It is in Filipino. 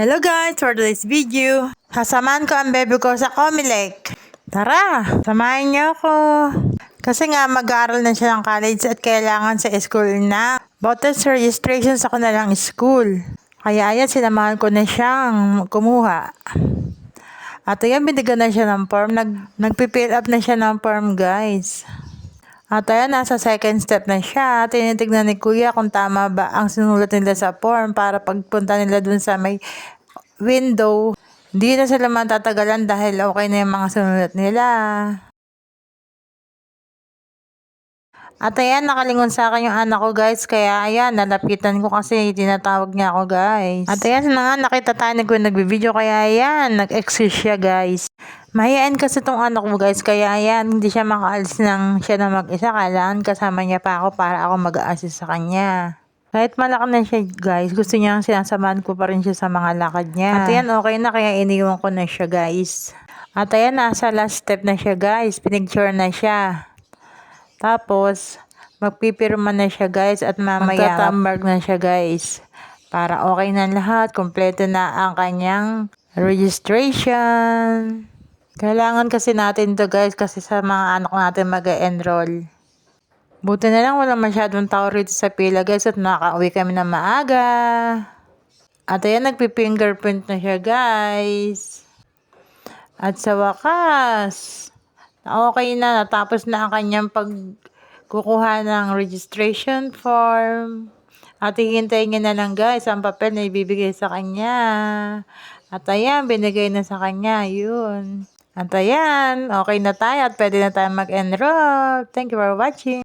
Hello guys, for today's video, sasamahan ko ang baby ko sa Comelec. Tara, samahan niyo ako. Kasi nga mag-aaral na siya ng college at kailangan sa school na. Voters registration sa kanilang school. Kaya ayan, sinamahan ko na siyang kumuha. At ayan, binigyan na siya ng form. Nag, nagpipill up na siya ng form guys. At ayan, nasa second step na siya. Tinitignan ni Kuya kung tama ba ang sinulat nila sa form para pagpunta nila dun sa may window. Hindi na sila matatagalan dahil okay na yung mga sinulat nila. At ayan, nakalingon sa akin yung anak ko guys. Kaya ayan, nalapitan ko kasi tinatawag niya ako guys. At ayan nga, nakita tayo na kung nagbibideo. Kaya ayan, nag-excuse siya guys. Mahiyaan kasi tong anak mo guys. Kaya ayan, hindi siya makaalis ng siya na mag-isa. Kailangan kasama niya pa ako para ako mag-assist sa kanya. Kahit malaki na siya guys, gusto niya sinasamahan ko pa rin siya sa mga lakad niya. At ayan, okay na kaya iniwan ko na siya guys. At ayan, nasa last step na siya guys. Pinicture na siya. Tapos, magpipirma na siya guys at mamaya magtatambag na siya guys. Para okay na lahat, kompleto na ang kanyang registration. Kailangan kasi natin to guys kasi sa mga anak natin mag-enroll. Buti na lang wala masyadong tao rito sa pila guys at nakauwi kami na maaga. At ayan, nagpi-fingerprint na siya guys. At sa wakas, okay na, natapos na ang kanyang pagkukuha ng registration form. At hihintayin niya na lang guys ang papel na ibibigay sa kanya. At ayan, binigay na sa kanya, yun. At ayan, okay na tayo at pwede na tayo mag-enroll. Thank you for watching.